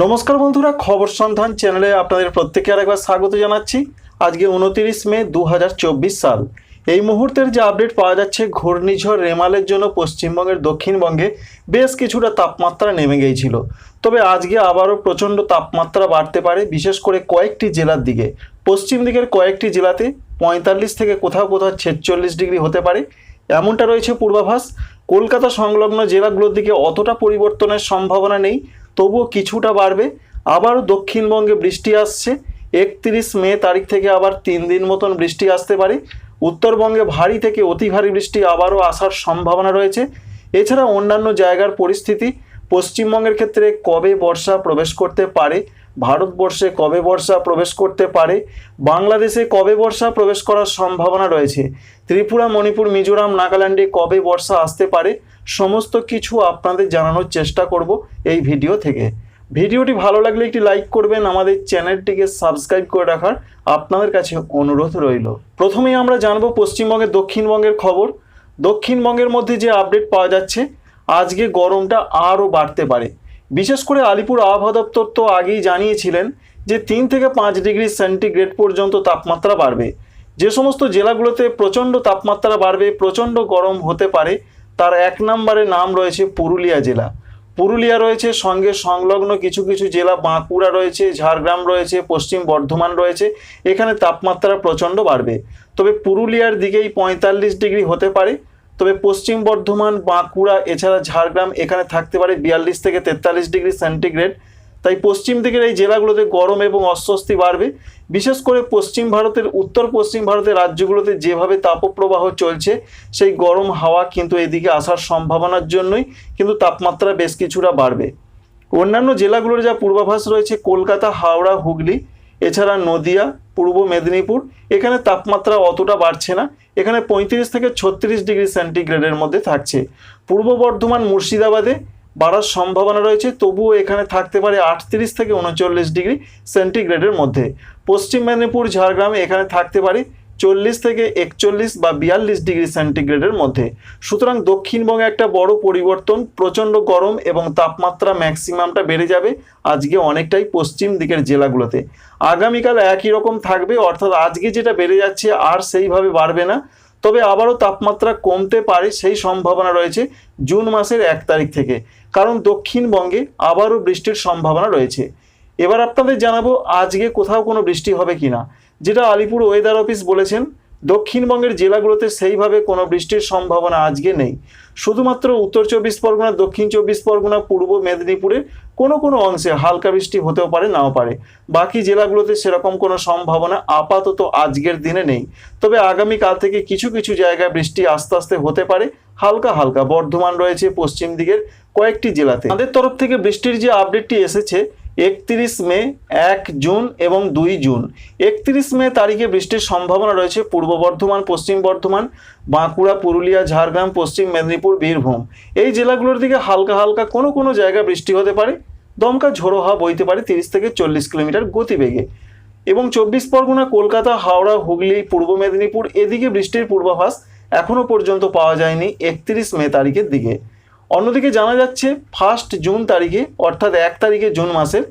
নমস্কার বন্ধুরা, খবর সন্ধান চ্যানেলে আপনাদের প্রত্যেকে আরেকবার স্বাগত জানাচ্ছি। আজকে উনতিরিশ মে দু হাজার চব্বিশ সাল। এই মুহূর্তের যে আপডেট পাওয়া যাচ্ছে, ঘূর্ণিঝড় রেমালের জন্য পশ্চিমবঙ্গের দক্ষিণবঙ্গে বেশ কিছুটা তাপমাত্রা নেমে গিয়েছিল। তবে আজকে আবারও প্রচণ্ড তাপমাত্রা বাড়তে পারে, বিশেষ করে কয়েকটি জেলার দিকে। পশ্চিম দিকের কয়েকটি জেলাতে পঁয়তাল্লিশ থেকে কোথাও কোথাও ছেচল্লিশ ডিগ্রি হতে পারে। এমনটা রয়েছে পূর্বাভাস। কলকাতা সংলগ্ন জেলাগুলোর দিকে অতটা পরিবর্তনের সম্ভাবনা নেই। তবুও কিছুটা বাড়বে। আবারও দক্ষিণবঙ্গে বৃষ্টি আসছে। একত্রিশ মে তারিখ থেকে আবার তিন দিন মতন বৃষ্টি আসতে পারে। উত্তরবঙ্গে ভারী থেকে অতি ভারী বৃষ্টি আবারও আসার সম্ভাবনা রয়েছে। এছাড়া অন্যান্য জায়গার পরিস্থিতি, পশ্চিমবঙ্গের ক্ষেত্রে কবে বর্ষা প্রবেশ করতে পারে ভারতবর্ষে কবে বর্ষা প্রবেশ করতে পারে? বাংলাদেশে কবে বর্ষা প্রবেশ করার সম্ভাবনা রয়েছে? ত্রিপুরা, মণিপুর, মিজোরাম, নাগাল্যান্ডে কবে বর্ষা আসতে পারে? সমস্ত কিছু আপনাদের জানানোর চেষ্টা করব এই ভিডিও থেকে। ভিডিওটি ভালো লাগলে একটি লাইক করবেন, আমাদের চ্যানেলটিকে সাবস্ক্রাইব করে রাখার আপনাদের কাছে অনুরোধ রইল। প্রথমেই আমরা জানব পশ্চিমবঙ্গের দক্ষিণবঙ্গের খবর। দক্ষিণবঙ্গের মধ্যে যে আপডেট পাওয়া যাচ্ছে, আজকে গরমটা আরও বাড়তে পারে। বিশেষ করে আলিপুর আবহাওয়া দপ্তর তো আগেই জানিয়েছিলেন যে তিন থেকে পাঁচ ডিগ্রি সেন্টিগ্রেড পর্যন্ত তাপমাত্রা বাড়বে। যে সমস্ত জেলাগুলোতে প্রচণ্ড তাপমাত্রা বাড়বে, প্রচণ্ড গরম হতে পারে, তার এক নম্বরে নাম রয়েছে পুরুলিয়া জেলা। পুরুলিয়া রয়েছে, সঙ্গে সংলগ্ন কিছু কিছু জেলা বাঁকুড়া রয়েছে, ঝাড়গ্রাম রয়েছে, পশ্চিম বর্ধমান রয়েছে, এখানে তাপমাত্রা প্রচণ্ড বাড়বে। তবে পুরুলিয়ার দিকেই পঁয়তাল্লিশ ডিগ্রি হতে পারে তবে পশ্চিম বর্ধমান, বাঁকুড়া, এছাড়া ঝাড়গ্রাম এখানে থাকতে পারে বিয়াল্লিশ থেকে তেতাল্লিশ ডিগ্রি সেন্টিগ্রেড। তাই পশ্চিম দিকের এই জেলাগুলোতে গরম এবং অস্বস্তি বাড়বে। বিশেষ করে পশ্চিম ভারতের, উত্তর পশ্চিম ভারতের রাজ্যগুলোতে যেভাবে তাপপ্রবাহ চলছে, সেই গরম হাওয়া কিন্তু এদিকে আসার সম্ভাবনার জন্যই কিন্তু তাপমাত্রা বেশ কিছুটা বাড়বে। অন্যান্য জেলাগুলোর যা পূর্বাভাস রয়েছে, কলকাতা, হাওড়া, হুগলি, এছাড়া নদিয়া পূর্ব মেদিনীপুর, এখানে তাপমাত্রা অতটা বাড়ছে না, এখানে পঁয়ত্রিশ থেকে ছত্রিশ ডিগ্রি সেন্টিগ্রেডের মধ্যে থাকছে। পূর্ব বর্ধমান, মুর্শিদাবাদে বাড়ার সম্ভাবনা রয়েছে, তবুও এখানে থাকতে পারে আটত্রিশ থেকে উনচল্লিশ ডিগ্রি সেন্টিগ্রেডের মধ্যে। পশ্চিম মেদিনীপুর, ঝাড়গ্রামে এখানে থাকতে পারে চল্লিশ থেকে একচল্লিশ বা বিয়াল্লিশ ডিগ্রি সেন্টিগ্রেডের মধ্যে। সুতরাং দক্ষিণবঙ্গে একটা বড় পরিবর্তন, প্রচণ্ড গরম এবং তাপমাত্রা ম্যাক্সিমামটা বেড়ে যাবে আজকে অনেকটাই পশ্চিম দিকের জেলাগুলোতে। আগামীকাল একই রকম থাকবে, অর্থাৎ আজকে যেটা বেড়ে যাচ্ছে আর সেইভাবে বাড়বে না। তবে আবারও তাপমাত্রা কমতে পারে সেই সম্ভাবনা রয়েছে জুন মাসের এক তারিখ থেকে। কারণ দক্ষিণবঙ্গে আবারও বৃষ্টির সম্ভাবনা রয়েছে। এবার আপনাদের জানাব, আজকে কোথাও কোনো বৃষ্টি হবে কিনা? যেটা আলিপুর ওয়েদার অফিস বলেছেন, দক্ষিণবঙ্গের জেলাগুলোতে সেইভাবে কোনো বৃষ্টির সম্ভাবনা আজকে নেই। শুধুমাত্র উত্তর চব্বিশ পরগনা, দক্ষিণ চব্বিশ পরগনা, পূর্ব মেদিনীপুরের কোনো কোনো অংশে হালকা বৃষ্টি হতেও পারে, নাও পারে। বাকি জেলাগুলোতে সেরকম কোনো সম্ভাবনা আপাতত আজকের দিনে নেই। তবে আগামীকাল থেকে কিছু কিছু জায়গায় বৃষ্টি আস্তে আস্তে হতে পারে, হালকা হালকা। বর্ধমান রয়েছে পশ্চিম দিকের কয়েকটি জেলাতে। আমাদের তরফ থেকে বৃষ্টির যে আপডেটটি এসেছে একত্রিশ মে, এক জুন এবং দুই জুন। একত্রিশ মে তারিখে বৃষ্টির সম্ভাবনা রয়েছে পূর্ব বর্ধমান, পশ্চিম বর্ধমান, বাঁকুড়া, পুরুলিয়া, ঝাড়গ্রাম, পশ্চিম মেদিনীপুর, বীরভূম। এই জেলাগুলোর দিকে হালকা হালকা কোনো কোনো জায়গায় বৃষ্টি হতে পারে। দমকা ঝোড়ো হাওয়া বইতে পারে তিরিশ থেকে চল্লিশ কিলোমিটার গতিবেগে। এবং চব্বিশ পরগনা, কলকাতা, হাওড়া, হুগলি, পূর্ব মেদিনীপুর এদিকে বৃষ্টির পূর্বাভাস এখনও পর্যন্ত পাওয়া যায়নি একত্রিশ মে তারিখের দিকে। অন্যদিকে জানা যাচ্ছে ফার্স্ট জুন তারিখে, অর্থাৎ এক তারিখে জুন মাসের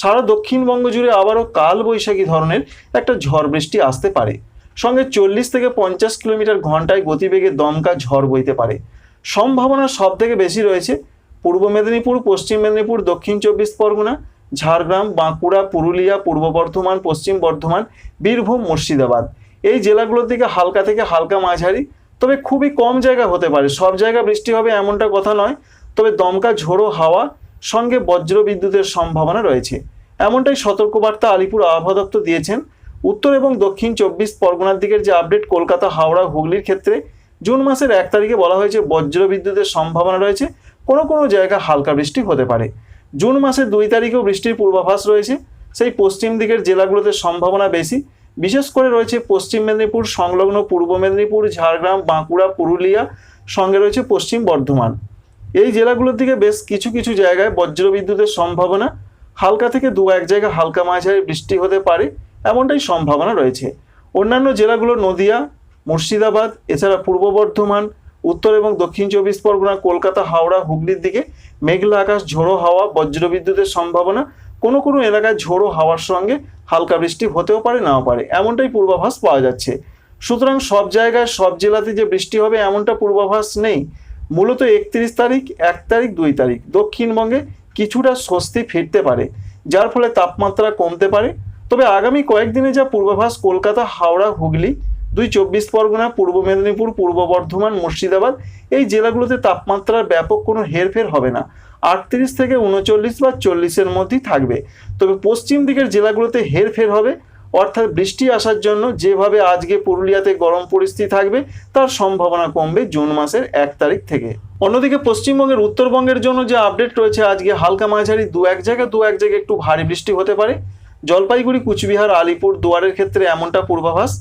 সারা দক্ষিণবঙ্গ জুড়ে আবারও কাল বৈশাখী ধরনের একটা ঝড় বৃষ্টি আসতে পারে। সঙ্গে চল্লিশ থেকে পঞ্চাশ কিলোমিটার ঘন্টায় গতিবেগে দমকা ঝড় বইতে পারে। সম্ভাবনা সব থেকে বেশি রয়েছে পূর্ব মেদিনীপুর, পশ্চিম মেদিনীপুর, দক্ষিণ চব্বিশ পরগনা, ঝাড়গ্রাম, বাঁকুড়া, পুরুলিয়া, পূর্ব বর্ধমান, পশ্চিম বর্ধমান, বীরভূম, মুর্শিদাবাদ। এই জেলাগুলোর দিকে হালকা থেকে হালকা মাঝারি তবে খুবই কম জায়গা হতে পারে। সব জায়গা বৃষ্টি হবে এমনটা কথা নয়, তবে দমকা, ঝোড়ো হাওয়া সঙ্গে বজ্র বিদ্যুতের সম্ভাবনা রয়েছে। এমনটাই সতর্কবার্তা আলিপুর আবহাওয়া দপ্তর দিয়েছেন। উত্তর এবং দক্ষিণ চব্বিশ পরগনার দিকের যে আপডেট, কলকাতা, হাওড়া, হুগলির ক্ষেত্রে জুন মাসের এক তারিখে বলা হয়েছে বজ্র বিদ্যুতের সম্ভাবনা রয়েছে। কোনো কোনো জায়গা হালকা বৃষ্টি হতে পারে। জুন মাসের দুই তারিখেও বৃষ্টির পূর্বাভাস রয়েছে। সেই পশ্চিম দিকের জেলাগুলোতে সম্ভাবনা বেশি। বিশেষ করে রয়েছে পশ্চিম মেদিনীপুর, সংলগ্ন পূর্ব মেদিনীপুর, ঝাড়গ্রাম, বাঁকুড়া, পুরুলিয়া, সঙ্গে রয়েছে পশ্চিম বর্ধমান। এই জেলাগুলোর দিকে বেশ কিছু কিছু জায়গায় বজ্রবিদ্যুতের সম্ভাবনা। হালকা থেকে দু এক জায়গায় হালকা মাঝারি বৃষ্টি হতে পারে, এমনটাই সম্ভাবনা রয়েছে। অন্যান্য জেলাগুলো নদিয়া, মুর্শিদাবাদ, এছাড়া পূর্ব বর্ধমান, উত্তর এবং দক্ষিণ চব্বিশ পরগনা, কলকাতা, হাওড়া, হুগলির দিকে মেঘলা আকাশ, ঝোড়ো হাওয়া, বজ্রবিদ্যুতের সম্ভাবনা। কোনো কোনো এলাকায় ঝোড়ো হাওয়ার সঙ্গে হালকা বৃষ্টি হতেও পারে, নাও পারে। এমনটাই পূর্বাভাস পাওয়া যাচ্ছে। সুতরাং সব জায়গায়, সব জেলাতে যে বৃষ্টি হবে এমনটা পূর্বাভাস নেই। মূলত একত্রিশ তারিখ, এক তারিখ, দুই তারিখ। দক্ষিণবঙ্গে কিছুটা স্বস্তি ফিরতে পারে, যার ফলে তাপমাত্রা কমতে পারে। তবে আগামী কয়েকদিনে যা পূর্বাভাস, কলকাতা, হাওড়া, হুগলি দুই চব্বিশ পরগনা, পূর্ব মেদিনীপুর, পূর্ব বর্ধমান, মুর্শিদাবাদ, এই জেলাগুলোতে তাপমাত্রার ব্যাপক কোনো হেরফের হবে না। আটত্রিশ থেকে উনচল্লিশ বা চল্লিশের মধ্যেই থাকবে। তবে পশ্চিম দিকের জেলাগুলোতে হেরফের হবে। অর্থাৎ বৃষ্টি আসার জন্য যেভাবে আজকে পুরুলিয়াতে গরম পরিস্থিতি থাকবে, তার সম্ভাবনা কমবে জুন মাসের এক তারিখ থেকে। অন্যদিকে পশ্চিমবঙ্গের উত্তরবঙ্গের জন্য যে আপডেট রয়েছে, আজকে হালকা মাঝারি দু এক জায়গায় দু এক জায়গায় একটু ভারী বৃষ্টি হতে পারে। জলপাইগুড়ি, কুচবিহার, আলিপুর দুয়ারের ক্ষেত্রে এমনটা পূর্বাভাস।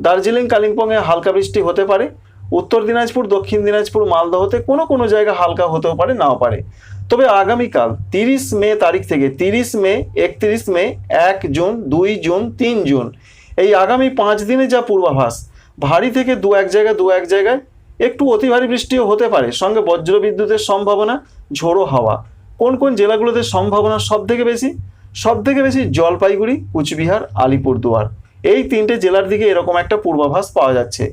দার্জিলিং, কালিম্পংয়ে হালকা বৃষ্টি হতে পারে। উত্তর দিনাজপুর, দক্ষিণ দিনাজপুর, মালদহতে কোনো কোনো জায়গা হালকা হতেও পারে, নাও পারে। তবে আগামীকাল তিরিশ মে তারিখ থেকে, তিরিশ মে, একত্রিশ মে, এক জুন, দুই জুন, তিন জুন, এই আগামী পাঁচ দিনে যা পূর্বাভাস, ভারী থেকে দু এক জায়গায়, দু এক জায়গায় একটু অতি ভারী বৃষ্টিও হতে পারে। সঙ্গে বজ্রবিদ্যুতের সম্ভাবনা, ঝোড়ো হাওয়া। কোন কোন জেলাগুলোতে সম্ভাবনা সব থেকে বেশি? সব থেকে বেশি জলপাইগুড়ি, কুচবিহার, আলিপুরদুয়ার। এই তিনটে জেলার দিকে এরকম একটা পূর্বাভাস পাওয়া যাচ্ছে।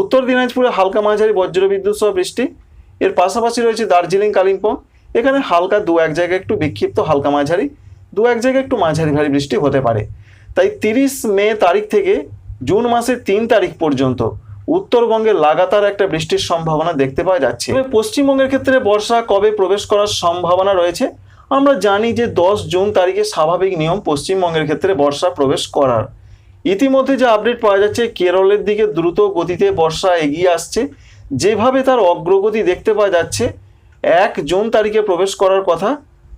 উত্তর দিনাজপুরে হালকা মাঝারি বজ্রবিদ্যুৎ সহ বৃষ্টি। এর পাশাপাশি রয়েছে দার্জিলিং, কালিম্পং। এখানে হালকা দু এক জায়গায় একটু বিক্ষিপ্ত হালকা মাঝারি, দু এক জায়গায় একটু মাঝারি ভারী বৃষ্টি হতে পারে। তাই তিরিশ মে তারিখ থেকে জুন মাসের তিন তারিখ পর্যন্ত উত্তরবঙ্গে লাগাতার একটা বৃষ্টির সম্ভাবনা দেখতে পাওয়া যাচ্ছে। তবে পশ্চিমবঙ্গের ক্ষেত্রে বর্ষা কবে প্রবেশ করার সম্ভাবনা রয়েছে, আমরা জানি যে দশ জুন তারিখে স্বাভাবিক নিয়ম পশ্চিমবঙ্গের ক্ষেত্রে বর্ষা প্রবেশ করার। ইতিমধ্যে যে আপডেট পাওয়া যাচ্ছে, কেরলের দিকে দ্রুত গতিতে বর্ষা এগিয়ে আসছে। যেভাবে তার অগ্রগতি দেখতে পাওয়া যাচ্ছে, এক জুন তারিখে প্রবেশ করার কথা,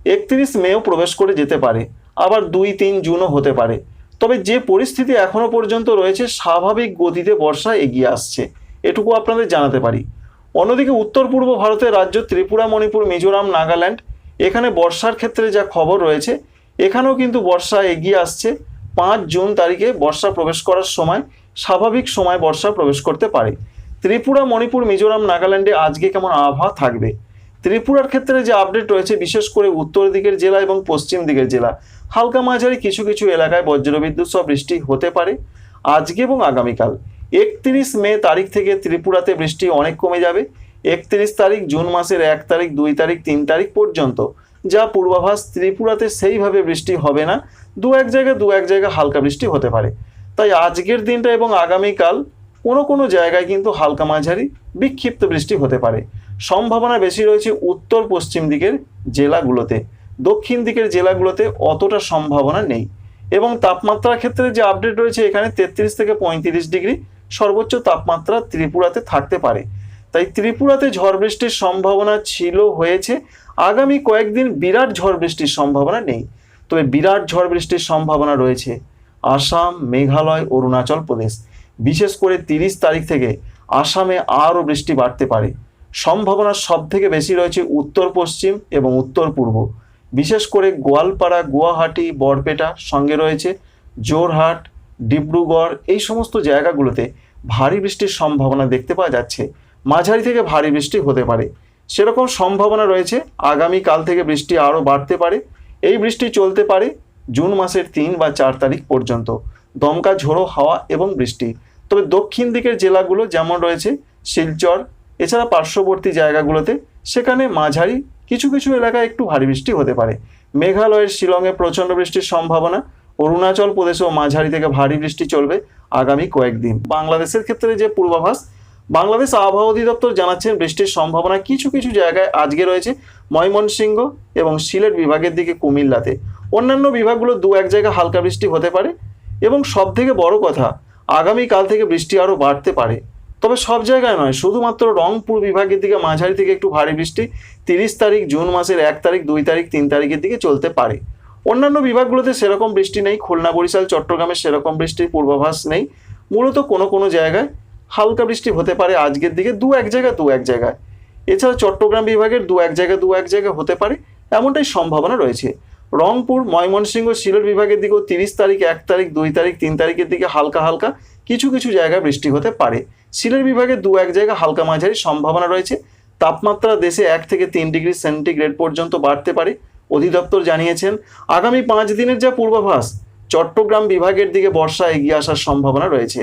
একত্রিশ মেও প্রবেশ করে যেতে পারে। আবার দুই, তিন জুনও হতে পারে। তবে যে পরিস্থিতি এখনও পর্যন্ত রয়েছে, স্বাভাবিক গতিতে বর্ষা এগিয়ে আসছে। এটুকু আপনাদের জানাতে পারি। অন্যদিকে উত্তর পূর্ব ভারতের রাজ্য ত্রিপুরা, মণিপুর, মিজোরাম, নাগাল্যান্ড, এখানে বর্ষার ক্ষেত্রে যা খবর রয়েছে, এখানেও কিন্তু বর্ষা এগিয়ে আসছে। পাঁচ জুন তারিখে বর্ষা প্রবেশ করার সময়, স্বাভাবিক সময় বর্ষা প্রবেশ করতে পারে। ত্রিপুরা, মণিপুর, মিজোরাম, নাগাল্যান্ডে আজকে কেমন আবহাওয়া থাকবে? ত্রিপুরার ক্ষেত্রে যে আপডেট রয়েছে, বিশেষ করে উত্তর দিকের জেলা এবং পশ্চিম দিকের জেলা, হালকা মাঝারি কিছু কিছু এলাকায় বজ্রবিদ্যুৎ সহ বৃষ্টি হতে পারে আজকে এবং আগামীকাল। একত্রিশ মে তারিখ থেকে ত্রিপুরাতে বৃষ্টি অনেক কমে যাবে। একত্রিশ তারিখ, জুন মাসের এক তারিখ, দুই তারিখ, তিন তারিখ পর্যন্ত, যা পূর্বাভাস ত্রিপুরাতে সেইভাবে বৃষ্টি হবে না। দু এক জায়গায় দু এক জায়গায় হালকা বৃষ্টি হতে পারে। তাই আজকের দিনটা এবং আগামীকাল কোনো কোনো জায়গায় কিন্তু হালকা মাঝারি বিক্ষিপ্ত বৃষ্টি হতে পারে। সম্ভাবনা বেশি রয়েছে উত্তর পশ্চিম দিকের জেলাগুলোতে। দক্ষিণ দিকের জেলাগুলোতে অতটা সম্ভাবনা নেই এবং তাপমাত্রার ক্ষেত্রে যে আপডেট রয়েছে এখানে তেত্রিশ থেকে পঁয়ত্রিশ ডিগ্রি সর্বোচ্চ তাপমাত্রা ত্রিপুরাতে থাকতে পারে। তাই ত্রিপুরাতে ঝড় বৃষ্টির সম্ভাবনা ছিল, হয়েছে। আগামী কয়েকদিন বিরাট ঝড় বৃষ্টির সম্ভাবনা নেই। তবে বিরাট ঝড় বৃষ্টির সম্ভাবনা রয়েছে। আসাম, মেঘালয়, অরুণাচল প্রদেশ। বিশেষ করে তিরিশ তারিখ থেকে আসামে আরও বৃষ্টি বাড়তে পারে। সম্ভাবনা সব থেকে বেশি রয়েছে উত্তর পশ্চিম এবং উত্তর পূর্ব। বিশেষ করে গোয়ালপাড়া, গুয়াহাটি, বরপেটা সঙ্গে রয়েছে জোরহাট ডিব্রুগড় এই সমস্ত জায়গাগুলোতে ভারী বৃষ্টির সম্ভাবনা দেখতে পাওয়া যাচ্ছে। মাঝারি থেকে ভারী বৃষ্টি হতে পারে। সেরকম সম্ভাবনা রয়েছে। আগামী কাল থেকে বৃষ্টি আরও বাড়তে পারে। এই বৃষ্টি চলতে পারে জুন মাসের তিন বা চার তারিখ পর্যন্ত। দমকা, ঝোড়ো, হাওয়া এবং বৃষ্টি। তবে দক্ষিণ দিকের জেলাগুলো যেমন রয়েছে, শিলচর, এছাড়া পার্শ্ববর্তী জায়গাগুলোতে সেখানে মাঝারি কিছু কিছু এলাকায় একটু ভারী বৃষ্টি হতে পারে। মেঘালয়ের শিলংয়ে প্রচণ্ড বৃষ্টির সম্ভাবনা। অরুণাচল প্রদেশেও মাঝারি থেকে ভারী বৃষ্টি চলবে আগামী কয়েকদিন। বাংলাদেশের ক্ষেত্রে যে পূর্বাভাস বাংলাদেশ আবহাওয়া অধিদপ্তর জানাচ্ছেন বৃষ্টির সম্ভাবনা কিছু কিছু জায়গায় আজকে রয়েছে। ময়মনসিংহ এবং সিলেট বিভাগের দিকে কুমিল্লাতে। অন্যান্য বিভাগগুলো দু এক জায়গায় হালকা বৃষ্টি হতে পারে এবং সব থেকে বড় কথা, আগামীকাল থেকে বৃষ্টি আরও বাড়তে পারে। তবে সব জায়গায় নয়, শুধুমাত্র রংপুর বিভাগের দিকে মাঝারি থেকে একটু ভারী বৃষ্টি তিরিশ তারিখ জুন মাসের এক তারিখ, দুই তারিখ, তিন তারিখের দিকে চলতে পারে। অন্যান্য বিভাগগুলোতে সেরকম বৃষ্টি নেই, খুলনা, বরিশাল, চট্টগ্রামে সেরকম বৃষ্টির পূর্বাভাস নেই। মূলত কোনো কোনো জায়গায় হালকা বৃষ্টি হতে পারে আজকের দিকে, দু এক জায়গায়, দু এক জায়গায়। এছাড়া চট্টগ্রাম বিভাগের দু এক জায়গায়, দু এক জায়গায় হতে পারে, এমনটাই সম্ভাবনা রয়েছে। রংপুর, ময়মনসিংহ, সিলেট বিভাগের দিকেও তিরিশ তারিখ, এক তারিখ, দুই তারিখ, তিন তারিখের দিকে হালকা হালকা কিছু কিছু জায়গায় বৃষ্টি হতে পারে। সিলেট বিভাগে দু এক জায়গায় হালকা মাঝারি সম্ভাবনা রয়েছে। তাপমাত্রা দেশে এক থেকে তিন ডিগ্রি সেন্টিগ্রেড পর্যন্ত বাড়তে পারে, অধিদপ্তর জানিয়েছেন। আগামী পাঁচ দিনের যা পূর্বাভাস, চট্টগ্রাম বিভাগের দিকে বর্ষা এগিয়ে আসার সম্ভাবনা রয়েছে।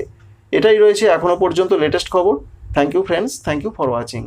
এটাই রয়েছে এখনও পর্যন্ত লেটেস্ট খবর। Thank you friends thank you for watching